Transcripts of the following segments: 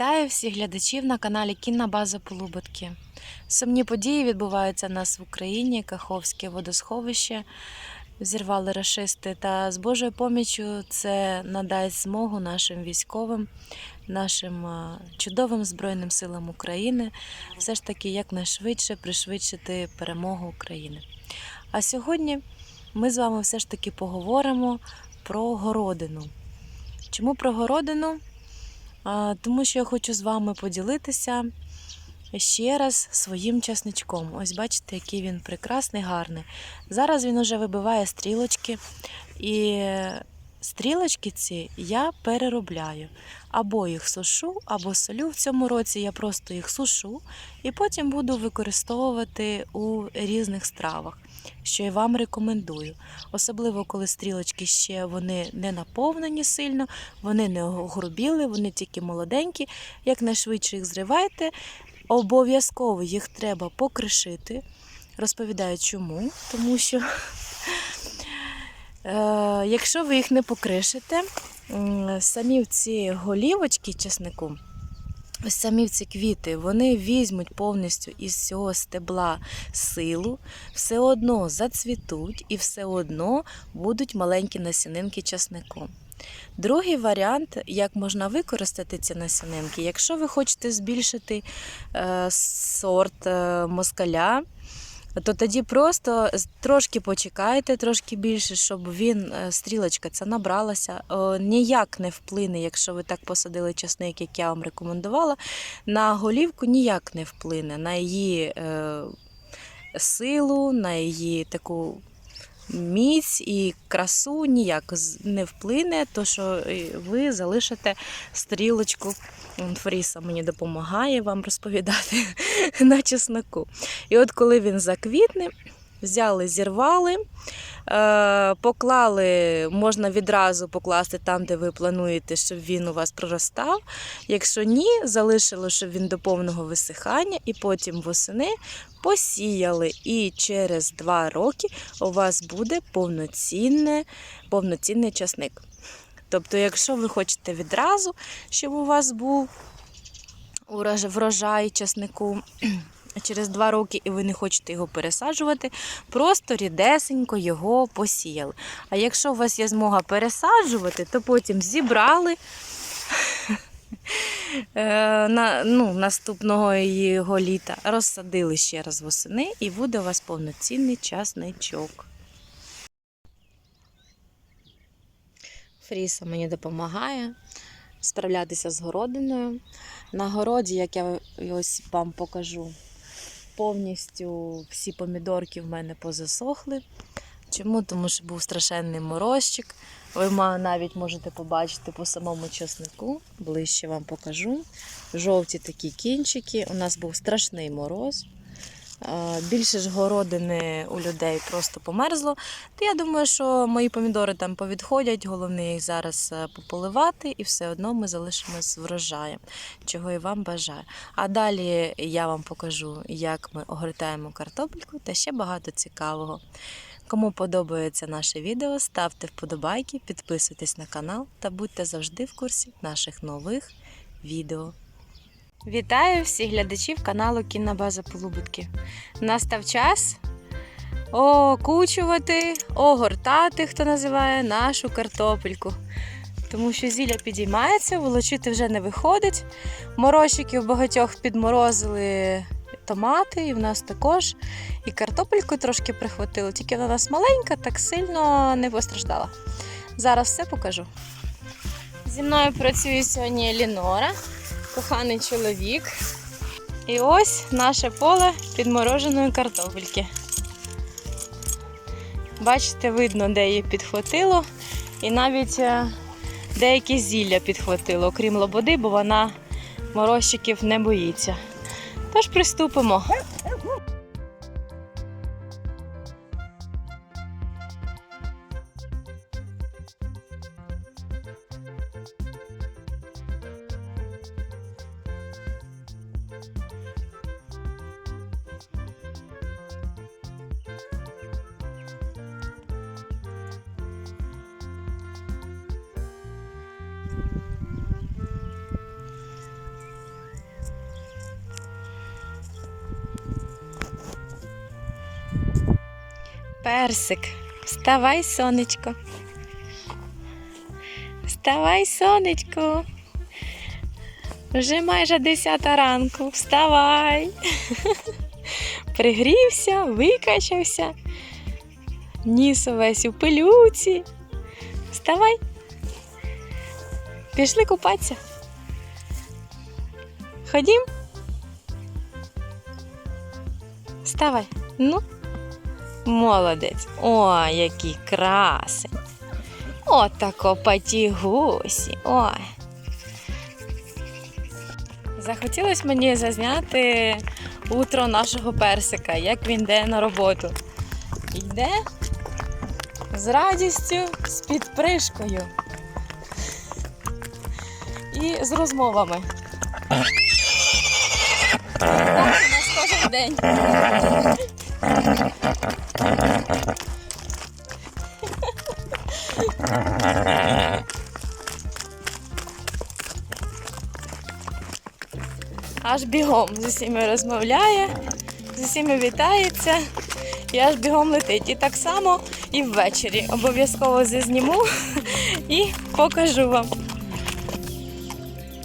Вітаю всіх глядачів на каналі Кінна База Полуботки. Сумні події відбуваються у нас в Україні. Каховське водосховище зірвали рашисти. Та з Божою поміччю це надасть змогу нашим військовим, нашим чудовим Збройним силам України все ж таки якнайшвидше пришвидшити перемогу України. А сьогодні ми з вами все ж таки поговоримо про городину. Чому про городину? Тому що я хочу з вами поділитися ще раз своїм часничком. Ось бачите, який він прекрасний, гарний. Зараз він уже вибиває стрілочки, і стрілочки ці я переробляю. Або їх сушу, або солю. В цьому році я просто їх сушу і потім буду використовувати у різних стравах, що я вам рекомендую. Особливо, коли стрілочки ще вони не наповнені сильно, вони не огрубіли, вони тільки молоденькі. Якнайшвидше їх зривайте. Обов'язково їх треба покришити. Розповідаю чому, тому що е, якщо ви їх не покришите, самі ці голівочки чеснику, ось самі ці квіти, вони візьмуть повністю із цього стебла силу, все одно зацвітуть і все одно будуть маленькі насінинки часнику. Другий варіант, як можна використати ці насінинки, якщо ви хочете збільшити е, сорт е, москаля, то тоді просто трошки почекайте, трошки більше, щоб він, е, стрілочка ця набралася. Е, ніяк не вплине, якщо ви так посадили часник, як я вам рекомендувала, на голівку ніяк не вплине, на її е, силу, на її таку міць і красу ніяк не вплине, то що е, ви залишите стрілочку. Фріса мені допомагає вам розповідати на чесноку. І от коли він заквітне, взяли, зірвали, поклали, можна відразу покласти там, де ви плануєте, щоб він у вас проростав. Якщо ні, залишили, щоб він до повного висихання, і потім восени посіяли. І через два роки у вас буде повноцінне, повноцінний часник. Тобто, якщо ви хочете відразу, щоб у вас був врожай часнику через два роки, і ви не хочете його пересаджувати, просто рідесенько його посіяли. А якщо у вас є змога пересаджувати, то потім зібрали. е, На, ну, наступного його літа розсадили ще раз восени, і буде у вас повноцінний часничок. Фріса мені допомагає справлятися з городиною. На городі, як я ось вам покажу, повністю всі помідорки в мене позасохли. Чому? Тому що був страшенний морозчик. Ви навіть можете побачити по самому часнику, ближче вам покажу. Жовті такі кінчики. У нас був страшний мороз. Е, Більше ж городини у людей просто померзло. То я думаю, що мої помідори там повідходять, головне їх зараз е, пополивати, і все одно ми залишимось врожаєм, чого і вам бажаю. А далі я вам покажу, як ми огортаємо картопельку та ще багато цікавого. Кому подобається наше відео, ставте вподобайки, підписуйтесь на канал та будьте завжди в курсі наших нових відео. Вітаю всіх глядачів каналу Кінна База Полубутки. Настав час окучувати, огортати, хто називає нашу картопельку. Тому що зілля підіймається, волочити вже не виходить. Морозчики в багатьох підморозили томати, і в нас також. І картопельку трошки прихватило, тільки вона нас маленька, так сильно не постраждала. Зараз все покажу. Зі мною працює сьогодні Елінора, коханий чоловік. І ось наше поле підмороженої картопельки. Бачите, видно, де її підхватило, і навіть е, деякі зілля підхватило, окрім лободи, бо вона морозчиків не боїться. Тож приступимо. Персик, вставай, сонечко. Вставай, сонечко. Вже майже 10 ранку. Вставай. Пригрівся, викачався. Ніс увесь у пилюці. Вставай. Пішли купатися. Ходім. Вставай. Ну. Молодець. Ой, який красень. Отако потігусі. Ой. Захотілося мені зазняти утро нашого персика, як він йде на роботу. Йде з радістю, з підпришкою і з розмовами. Так у нас кожен день. Аж бігом з усіма розмовляє, з усіма вітається і аж бігом летить. І так само і ввечері. Обов'язково зазніму і покажу вам.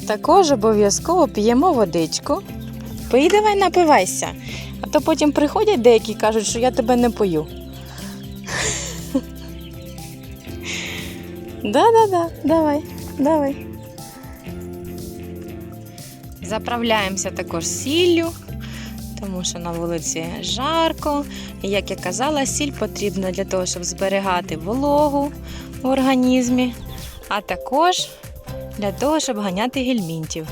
Також обов'язково п'ємо водичку. Пий давай напивайся. А то потім приходять деякі і кажуть, що я тебе не пою. Да-да-да, давай, давай. Заправляємося також сіллю, тому що на вулиці жарко. І, як я казала, сіль потрібна для того, щоб зберігати вологу в організмі, а також для того, щоб ганяти гельмінтів.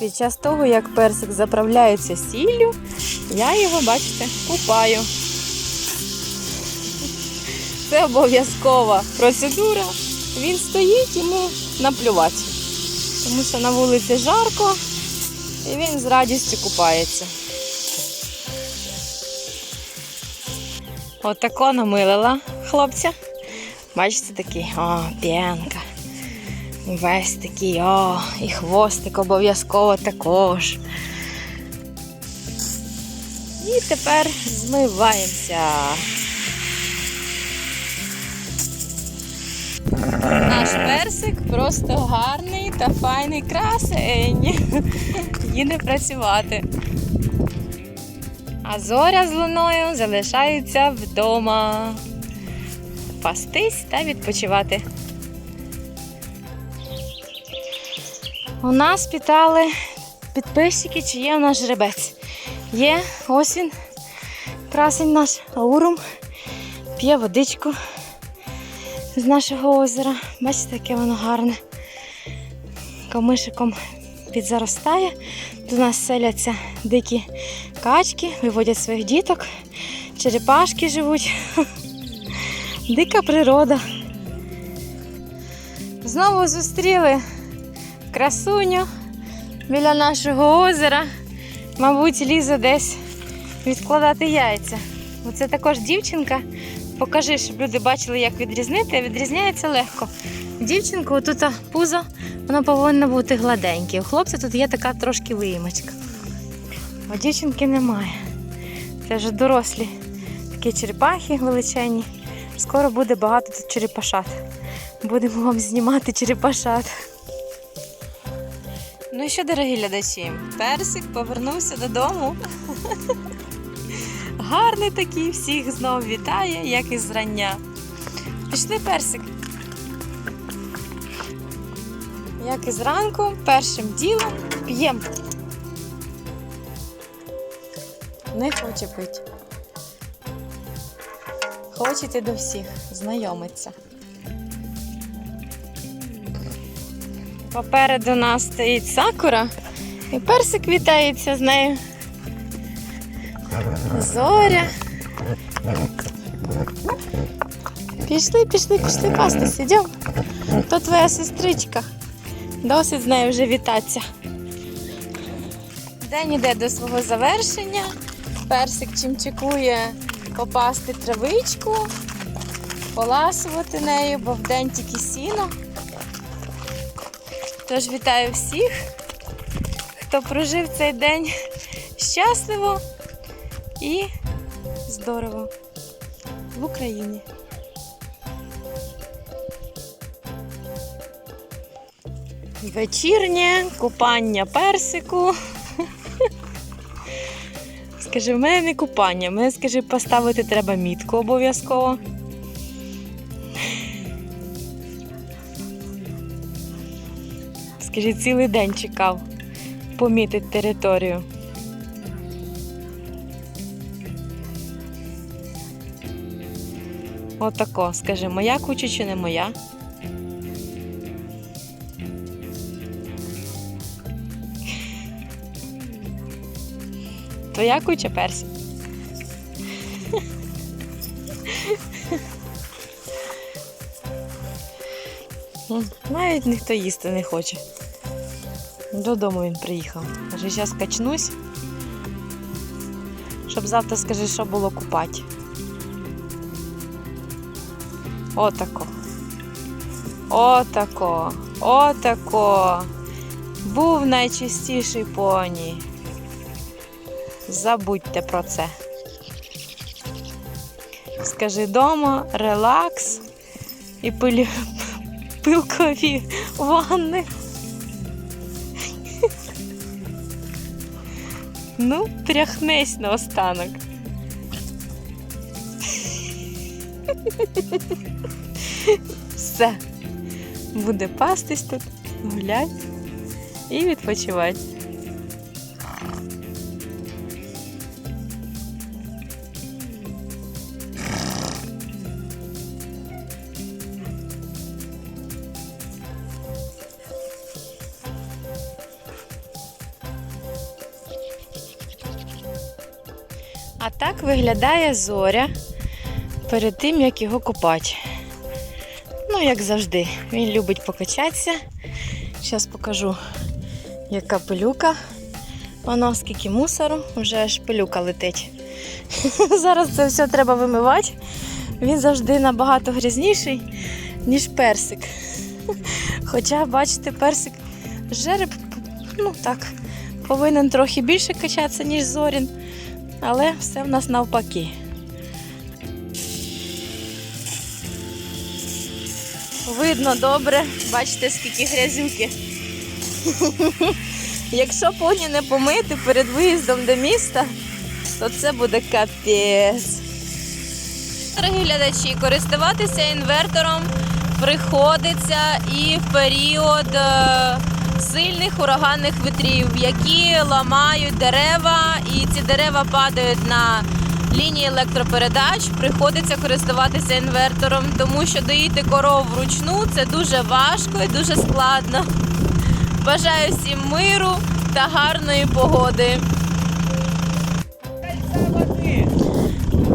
Під час того, як персик заправляється сіллю, я його, бачите, купаю. Це обов'язкова процедура. Він стоїть йому наплювати. Тому що на вулиці жарко і він з радістю купається. Отако намилила хлопця. Бачите, такий, о, п'янка. Весь такий, о, і хвостик обов'язково також. І тепер змиваємося. Персик просто гарний та файний красень. Їде працювати. А зоря з луною залишаються вдома. Пастись та відпочивати. У нас питали підписчики, чи є у нас жеребець. Є, ось він, красень наш аурум, п'є водичку з нашого озера. Бачите, яке воно гарне. Камишиком підзаростає. До нас селяться дикі качки, виводять своїх діток, черепашки живуть. Дика природа. Знову зустріли красуню біля нашого озера. Мабуть, лізе десь відкладати яйця. Оце також дівчинка. Покажи, щоб люди бачили, як відрізнити. Відрізняється легко. Дівчинка, отут пузо, воно повинно бути гладеньке. У хлопця тут є така трошки виїмочка. А дівчинки немає. Це вже дорослі такі черепахи величезні. Скоро буде багато тут черепашат. Будемо вам знімати черепашат. Ну і що, дорогі глядачі, персик повернувся додому. Гарний такий, всіх знов вітає, як і зрання. Пішли персик. Як і зранку, першим ділом п'ємо. Не хоче пити. Хочете до всіх знайомиться. Попереду нас стоїть сакура, і персик вітається з нею. Зоря. Пішли, пішли, пішли пастись, ідемо. То твоя сестричка. Досить з нею вже вітатися. День іде до свого завершення. Персик чимчикує попасти травичку, поласувати нею, бо вдень тільки сіно. Тож вітаю всіх, хто прожив цей день щасливо І здорово. В Україні. Вечірнє купання персику. Скажи, в мене не купання, мене скажи, поставити треба мітку обов'язково. Скажи, цілий день чекав помітити територію. Отако, скажи, моя куча чи не моя? Твоя куча персик. Навіть ніхто їсти не хоче. Додому він приїхав. Каже, зараз качнусь, щоб завтра скажи, що було купати. Отако. Отако. Отако. Був найчистіший поні. Забудьте про це. Скажи дома, релакс і пиль... пилкові ванни. Ну, тряхнись наостанок. Все. Буде пастись тут, гулять і відпочивати. А так виглядає зоря перед тим, як його копати. Ну, як завжди, він любить покачатися. Зараз покажу, яка пилюка. Воно скільки мусору, вже аж пилюка летить. Зараз це все треба вимивати. Він завжди набагато грязніший, ніж персик. Хоча, бачите, персик жереб, ну так, повинен трохи більше качатися, ніж зорін. Але все в нас навпаки. Видно добре, бачите, скільки грязюки. Якщо поні не помити перед виїздом до міста, то це буде капець. Дорогі глядачі, користуватися інвертором приходиться і в період е, сильних ураганних вітрів, які ламають дерева, і ці дерева падають на лінії електропередач. Приходиться користуватися інвертором, тому що доїти коров вручну це дуже важко і дуже складно. Бажаю всім миру та гарної погоди.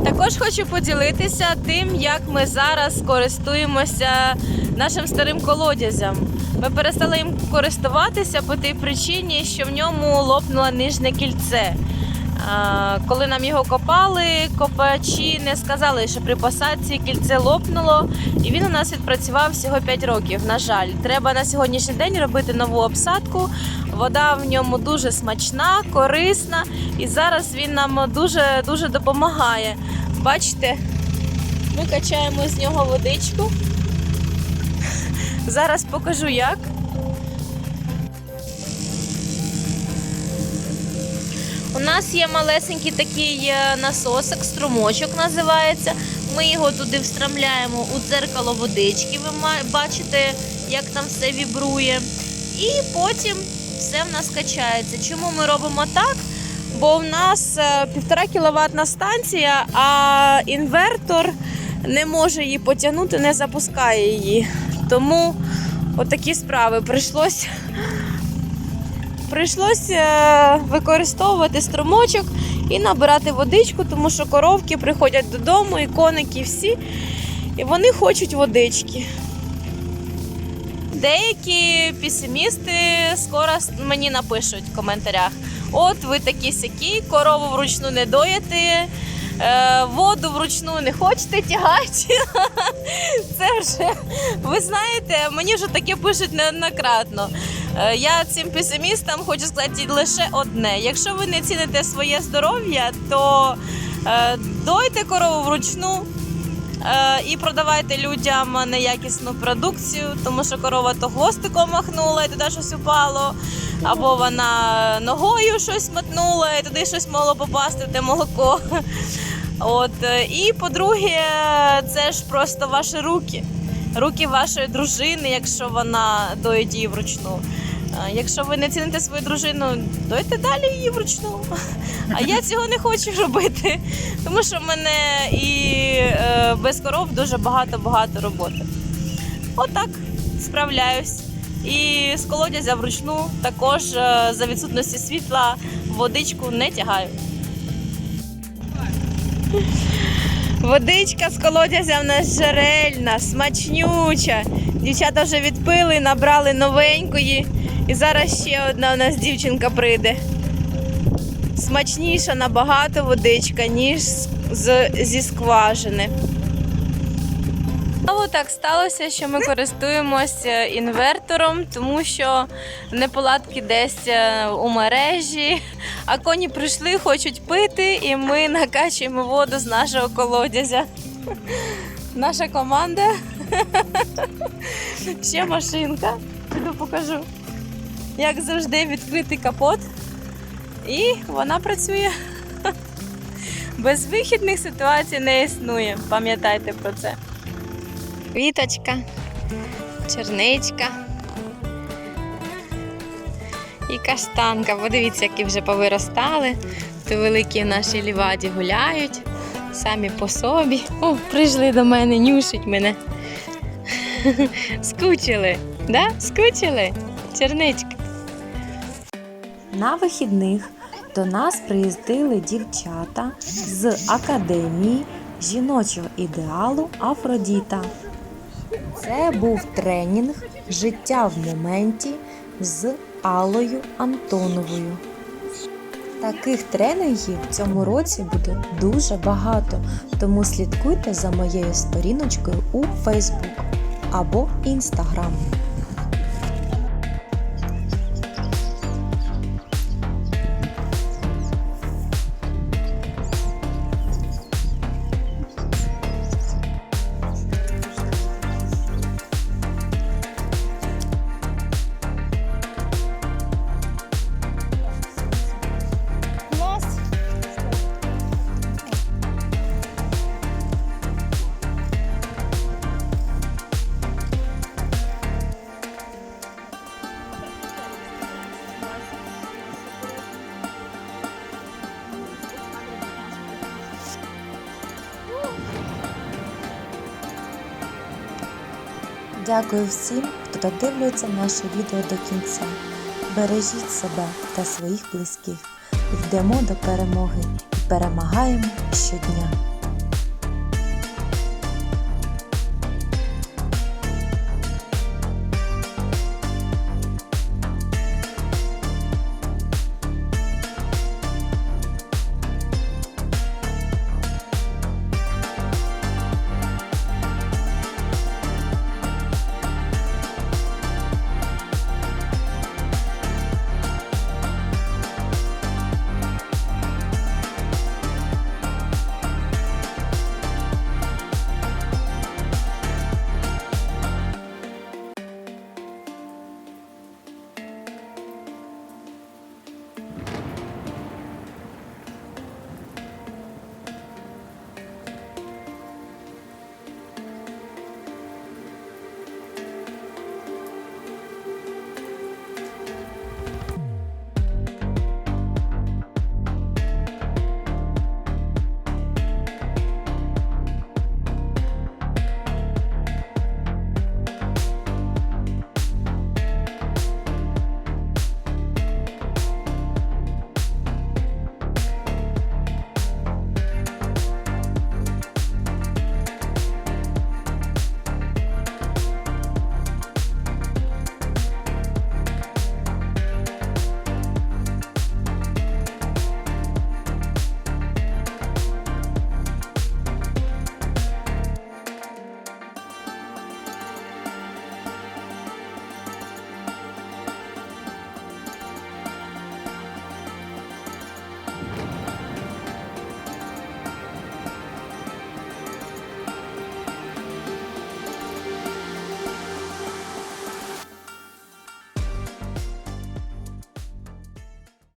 Також хочу поділитися тим, як ми зараз користуємося нашим старим колодязем. Ми перестали їм користуватися по тій причині, що в ньому лопнуло нижнє кільце. Коли нам його копали, копачі не сказали, що при посадці кільце лопнуло, і він у нас відпрацював всього 5 років. На жаль, треба на сьогоднішній день робити нову обсадку. Вода в ньому дуже смачна, корисна, і зараз він нам дуже дуже допомагає. Бачите, ми качаємо з нього водичку. Зараз покажу як. У нас є малесенький такий е, насосик, струмочок називається. Ми його туди встромляємо у дзеркало водички. Ви бачите, як там все вібрує. І потім все в нас качається. Чому ми робимо так? Бо в нас е, півтора кіловатна станція, а інвертор не може її потягнути, не запускає її. Тому отакі справи прийшлось Прийшлося е, використовувати струмочок і набирати водичку, тому що коровки приходять додому, і коники всі, і вони хочуть водички. Деякі песимісти скоро мені напишуть в коментарях: от ви такі сякі, корову вручну не доїте, воду вручну не хочете тягати. Це вже, ви знаєте, мені вже таке пишуть неоднократно. Е, Я цим песимістам хочу сказати лише одне: якщо ви не ціните своє здоров'я, то е, дойте корову вручну. е, І продавайте людям неякісну продукцію, тому що корова то хвостиком махнула і туди щось упало, або вона ногою щось мотнула і туди щось могло попасти те молоко. От е, і по-друге, це ж просто ваші руки, руки вашої дружини, якщо вона доїть її вручну. Е, Якщо ви не ціните свою дружину, дойте далі її вручну. А я цього не хочу робити, тому що в мене і е, без коров дуже багато-багато роботи. Отак справляюсь. І з колодязя вручну також за відсутності світла водичку не тягаю. Водичка з колодязя в нас джерельна, смачнюча. Дівчата вже відпили, набрали новенької. І зараз ще одна у нас дівчинка прийде. Смачніша набагато водичка, ніж зі скважини. Знову так сталося, що ми користуємося інвертором, тому що неполадки десь е, у мережі, а коні прийшли, хочуть пити, і ми накачуємо воду з нашого колодязя. Наша команда. Ще машинка. Піду покажу. Як завжди, відкритий капот. І вона працює. Без вихідних ситуацій не існує. Пам'ятайте про це. Квіточка, черничка і каштанка. Подивіться, які вже повиростали. То великі в нашій ліваді гуляють самі по собі. О, прийшли до мене, нюшить мене. Скучили, да? Скучили? Черничка. На вихідних до нас приїздили дівчата з академії жіночого ідеалу Афродіта. Це був тренінг Життя в моменті з Аллою Антоновою. Таких тренінгів в цьому році буде дуже багато, тому слідкуйте за моєю сторіночкою у Facebook або Instagram. Дякую всім, хто додивлюється наше відео до кінця. Бережіть себе та своїх близьких. Йдемо до перемоги перемагаємо щодня.